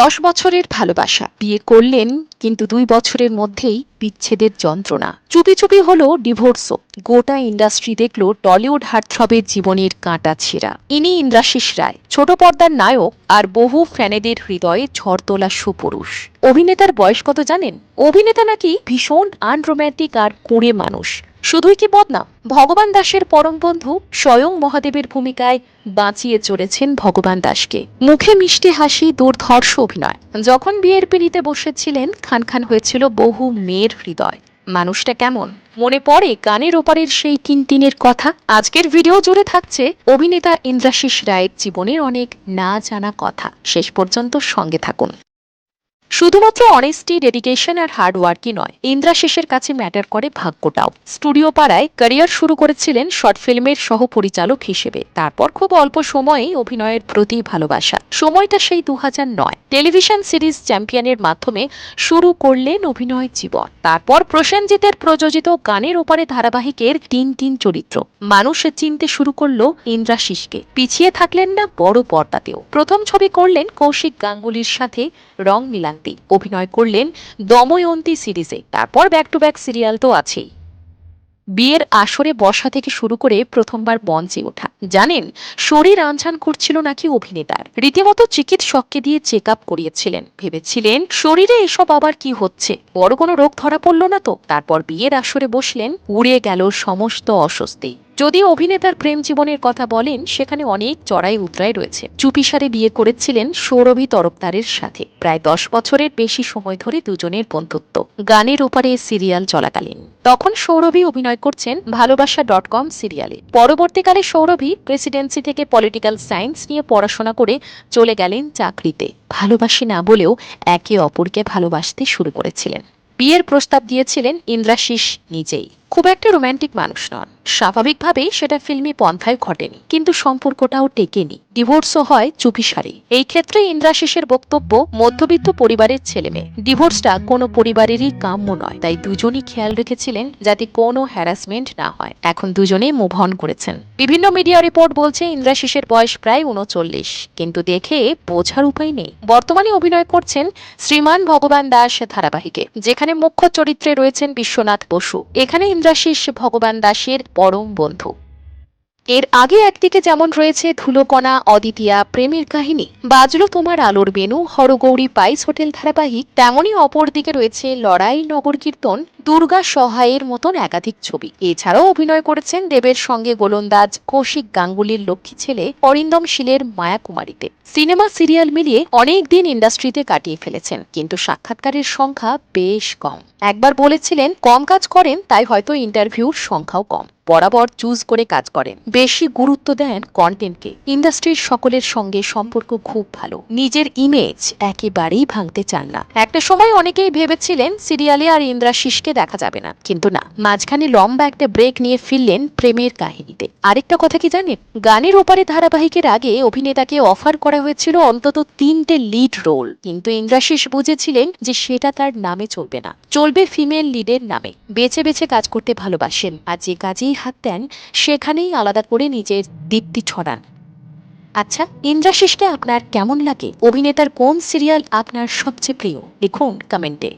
দশ বছরের ভালোবাসা। বিয়ে করলেন, কিন্তু দুই বছরের মধ্যেই বিচ্ছেদের যন্ত্রণা। চুপি চুপি হলো ডিভোর্সও। গোটা ইন্ডাস্ট্রি দেখল টলিউড হার্টথ্রবের জীবনের কাঁটা ছেঁড়া। ইনি ইন্দ্রাশিস রায়, ছোট পর্দার নায়ক আর বহু ফ্যানেদের হৃদয়ে ঝড় তোলা সুপুরুষ। অভিনেতার বয়স কত জানেন? অভিনেতা নাকি ভীষণ আনরোম্যান্টিক আর কুঁড়ে মানুষ। শুধুই কি বদনাম ভগবান দাসের পরম বন্ধু স্বয়ং মহাদেবের ভূমিকায় বাঁচিয়ে চলেছেন ভগবান দাসকে। মুখে মিষ্টি হাসি, দুর্ধর্ষ অভিনয়। যখন বিয়ের পিড়িতে বসেছিলেন, খান খান হয়েছিল বহু মেয়ের হৃদয়। মানুষটা কেমন? মনে পড়ে গানের ওপারের সেই টিনটিনের কথা? আজকের ভিডিও জুড়ে থাকছে অভিনেতা ইন্দ্রাশিস রায়ের জীবনের অনেক না জানা কথা। শেষ পর্যন্ত সঙ্গে থাকুন। শুধুমাত্র অনেস্টি ডেডিকেশন আর হার্ড ওয়ার্কই নয় ইন্দ্রাশিসের কাছে ম্যাটার করে ভাগ্যটাও। স্টুডিও পাড়ায় ক্যারিয়ার শুরু করেছিলেন শর্ট ফিল্মের সহ পরিচালক হিসেবে। তারপর খুব অল্প সময়েই অভিনয়ের প্রতি ভালোবাসা। সময়টা সেই দু নয়। টেলিভিশন সিরিজ চ্যাম্পিয়নের মাধ্যমে শুরু করলেন অভিনয় জীবন। তারপর প্রসেনজিতের প্রযোজিত গানের ওপারে ধারাবাহিকের তিন তিন চরিত্র। মানুষ চিনতে শুরু করল ইন্দ্রাশিসকে পিছিয়ে থাকলেন না বড় পর্দাতেও। প্রথম ছবি করলেন কৌশিক গাঙ্গুলির সাথে রং মিলান্তি অভিনয় করলেন দময়ন্তী সিরিজে। তারপর ব্যাক টু ব্যাক সিরিয়াল তো আছেই। বিয়ের আসরে বসা থেকে শুরু করে প্রথমবার মঞ্চে ওঠা। জানেন, শরীর আনছান করছিল নাকি অভিনেতার। রীতিমতো চিকিৎসককে দিয়ে চেক আপ করিয়েছিলেন। ভেবেছিলেন, শরীরে এসব আবার কি হচ্ছে? বড় কোনো রোগ ধরা পড়ল না তো? তারপর বিয়ের আসরে বসলেন, উড়ে গেল সমস্ত অস্বস্তি। যদিও অভিনেতার প্রেম জীবনের কথা বলেন, সেখানে অনেক চড়াই উতরাই রয়েছে। চুপিসারে বিয়ে করেছিলেন সৌরভী তরফদারের সাথে। প্রায় দশ বছরের বেশি সময় ধরে দুজনের বন্ধুত্ব। গানের ওপারে সিরিয়াল চলাকালীন। তখন সৌরভী অভিনয় করছেন ভালোবাসা ডট কম সিরিয়ালে। পরবর্তীকালে সৌরভী প্রেসিডেন্সি থেকে পলিটিক্যাল সায়েন্স নিয়ে পড়াশোনা করে চলে গেলেন চাকরিতে। ভালোবাসি না বলেও একে অপরকে ভালোবাসতে শুরু করেছিলেন। বিয়ের প্রস্তাব দিয়েছিলেন ইন্দ্রাশিস নিজেই। খুব একটা রোমান্টিক মানুষ নন। স্বাভাবিকভাবেই সেটা ফিল্মি পন্থায় ঘটেনি, কিন্তু সম্পর্কটাও টেকেনি। ডিভোর্সও হয় চুপিসারে এই ক্ষেত্রে ইন্দ্রাশিসের বক্তব্য, মধ্যবিত্ত পরিবারের ছেলে মেয়ে ডিভোর্সটা কোনো পরিবারেরই কাম্য নয়, তাই দুজনই খেয়াল রেখেছিলেন যাতে কোনো হ্যারাসমেন্ট না হয়। এখন দুজনে মুভ অন করেছেন। বিভিন্ন মিডিয়া রিপোর্ট বলছে ইন্দ্রাশিসের বয়স প্রায় উনচল্লিশ, কিন্তু দেখে বোঝার উপায় নেই। বর্তমানে অভিনয় করছেন শ্রীমান ভগবান দাস ধারাবাহিকে, যেখানে মুখ্য চরিত্রে রয়েছেন বিশ্বনাথ বসু। এখানে ইন্দ্রাশিস ভগবান দাসের পরম বন্ধু। এর আগে একদিকে যেমন রয়েছে ধুলোকণা অদিতিয়া প্রেমের কাহিনী। বাজলো তোমার আলোর বেনু হরগৌরী পাইস হোটেল ধারাবাহিক তেমনই অপরদিকে রয়েছে লড়াই, নগর কীর্তন, দুর্গা সহায়ের মতন একাধিক ছবি। এছাড়াও অভিনয় করেছেন দেবের সঙ্গে গোলন্দাজ কৌশিক গাঙ্গুলির লক্ষ্মী ছেলে অরিন্দম শীলের মায়াকুমারীতে। সিনেমা সিরিয়াল মিলিয়ে অনেক দিন ইন্ডাস্ট্রিতে কাটিয়ে ফেলেছেন, কিন্তু সাক্ষাৎকারের সংখ্যা বেশ কম। একবার বলেছিলেন, কম কাজ করেন, তাই হয়তো ইন্টারভিউর সংখ্যাও কম। বরাবর চুজ করে কাজ করেন। বেশি গুরুত্ব দেন কন্টেন্টকে ইন্ডাস্ট্রির সকলের সঙ্গে সম্পর্ক খুব ভালো। নিজের ইমেজ একেবারেই ভাঙতে চান না। একটা সময় অনেকেই ভেবেছিলেন সিরিয়ালে আর ইন্দ্রাশিসকে দেখা যাবে না। কিন্তু না, মাঝখানে লম্বা একটা ব্রেক নিয়ে ফিরলেন প্রেমের কাহিনীতে। আরেকটা কথা কি জানেন? গানের ওপারে ধারাবাহিকের আগে অভিনেতাকে অফার করা হয়েছিল অন্তত তিনটে লিড রোল কিন্তু ইন্দ্রাশিস বুঝেছিলেন যে সেটা তার নামে চলবে না। চলবে ফিমেল লিডের নামে। বেছে বেছে কাজ করতে ভালোবাসেন। আর যে কাজেই হাত দেন, সেখানেই আলাদা করে নিজের দীপ্তি ছড়ান। আচ্ছা ইন্দ্রাশিসকে আপনার কেমন লাগে? অভিনেতার কোন সিরিয়াল আপনার সবচেয়ে প্রিয়? লিখুন কমেন্টে।